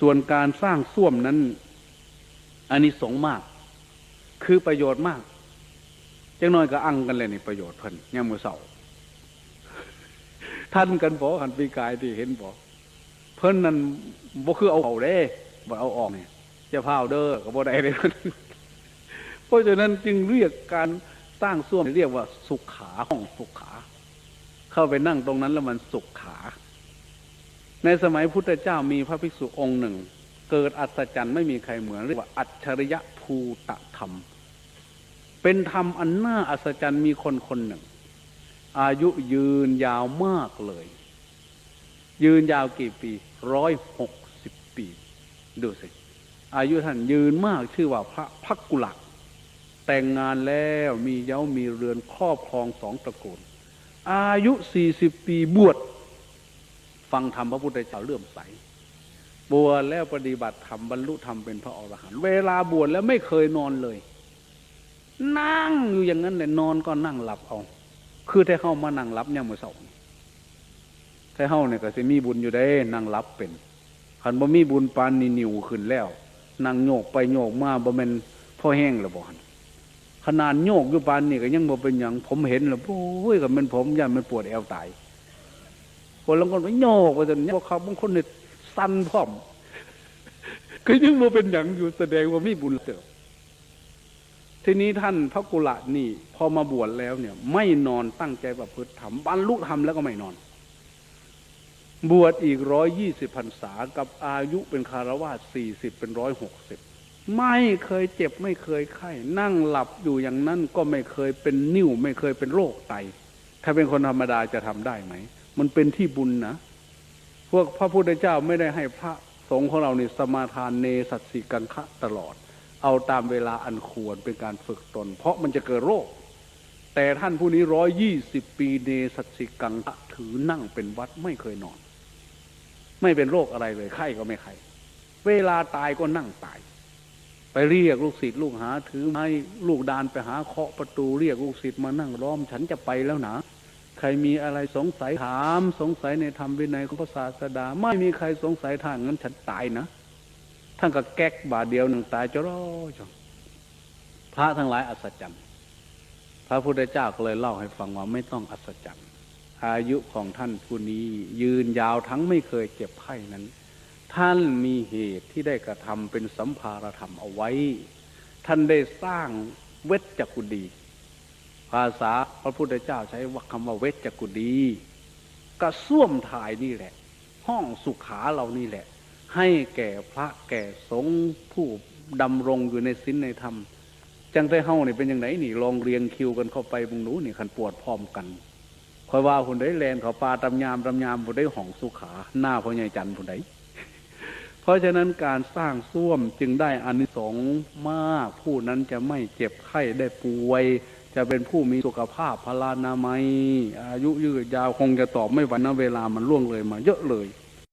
ส่วนการสร้างส้วมนั้นอันนี้สงมาก คือประโยชน์มากจังน้อยก็อังกันเลยนี่ประโยชน์เพิ่นย่ามมือเสาท่านกันบอกหันปีกายที่เห็นบอกเพิ่นนั่นบ่คือเอาเอาเด้บ่เอาออกเนี่ยจะพาวเด้อก็บ่ได้เลยเพราะฉะนั้นจึงเรียกการสร้างส้วมเรียกว่าสุขขาห้องสุขขา เข้าไปนั่งตรงนั้นแล้วมันสุขขา ในสมัยพุทธเจ้ามีพระภิกษุองค์หนึ่ง เกิดอัศจรรย์ไม่มีใครเหมือนเรียกว่าอัจฉริยะภูตธรรม เป็นธรรมอันน่าอัศจรรย์มีคนคนหนึ่ง อายุยืนยาวมากเลย ยืนยาวกี่ปีร้อยหกสิบปี ดูสิ อายุท่านยืนมากชื่อว่าพระพักกุลักแต่งงานแล้วมีเย้ามีเรือนครอบครองสองตระกูลอายุสี่สิบปีบวช ฟังธรรมพระพุทธเจ้าเลื่อมใสบวชแล้วปฏิบัติธรรมบรรลุธรรมเป็นพระอรหันต์เวลาบวชแล้วไม่เคยนอนเลย นั่งอยู่อย่างนั้นเลยนอนก็นั่งหลับเอา คือถ้าเข้ามานั่งหลับเนี่ยมือเสาถ้าเข้าเนี่ยก็จะมีบุญอยู่ได้ นั่งหลับเป็นขันบ่มีบุญปานนี่นิวขึ้นแล้ว นั่งโยกไปโยกมาบ่แม่นพ่อแห้งล้วบ่หันขนาดโยกอยู่ปานนี่ก็ยังบ่เป็นหยังผมเห็นล้วโอ้ยก็เป็นผมย่านมันปวดแอวตาย คนละคนไปโยกไปจนพวกเขาบางคนเนี่ยสั่นพร้อมก็ยังบ่เป็นหยังอยู่แสดงว่าไมีบุญเติบทีนี้ท่านพระกุละนี่ พอมาบวชแล้วเนี่ย ไม่นอนตั้งใจประพฤติธรรมบรรลุธรรมแล้วก็ไม่นอน บวชอีกร้อยยี่สิบพรรษากับอายุเป็นคารวาสสี่สิบเป็นร้อยหกสิบไม่เคยเจ็บไม่เคยไข้ นั่งหลับอยู่อย่างนั้นก็ไม่เคยเป็นนิ่ว ไม่เคยเป็นโรคไต ถ้าเป็นคนธรรมดาจะทำได้ไหม มันเป็นที่บุญนะ พวกพระพุทธเจ้าไม่ได้ให้พระสงฆ์ของเราเนี่ยสมาทานเนสัตสิกังคะตลอด เอาตามเวลาอันควรเป็นการฝึกตน เพราะมันจะเกิดโรค แต่ท่านผู้นี้ร้อยยี่สิบปีเนสัตสิกังคะถือนั่งเป็นวัดไม่เคยนอน ไม่เป็นโรคอะไรเลยไข้ก็ไม่ไข้เวลาตายก็นั่งตาย ไปเรียกลูกศิษย์ลูกหา ถือไม้ลูกดานไปหาเคาะประตูเรียกลูกศิษย์มานั่งล้อม ฉันจะไปแล้วนะ ใครมีอะไรสงสัยถาม สงสัยในธรรมวินัยของพระศาสดา ไม่มีใครสงสัยทางนั้นฉันตายนะท่านก็แก๊กบาทเดียวหนึ่งตายจะรอจงพระทั้งหลายอัศจรรย์พระพุทธเจ้าก็เลยเล่าให้ฟังว่าไม่ต้องอัศจรรย์อายุของท่านผู้นี้ยืนยาวทั้งไม่เคยเจ็บไข้นั้น ท่านมีเหตุที่ได้กระทำเป็นสัมภารธรรมเอาไว้ ท่านได้สร้างเวชจักุดี ภาษาพระพุทธเจ้าใช้ว่าคำว่าเวชกุดีกระส้วมถ่ายนี่แหละ ห้องสุขาเรานี่แหละ ให้แก่พระแก่สงฆ์ผู้ดำรงอยู่ในศีลในธรรม จังได้เฮ้านี่เป็นอยังไงนี่ลองเรียงคิวกันเข้าไปบุงหนูนี่ขันปวดพร้อมกันคอยว่าผุนได้แลนเขาปลาตำยามตำยามผุนได้ห้องสุขา หน้าพ่อใหญ่จันทร์ผุนได้เพราะฉะนั้นการสร้างส้วมจึงได้อานิสงส์มากผู้นั้นจะไม่เจ็บไข้ได้ป่วย จะเป็นผู้มีสุขภาพพลานามัย อายุยืดยาวคงจะตอบไม่ไหวนะเวลามันล่วงเลยมาเยอะเลย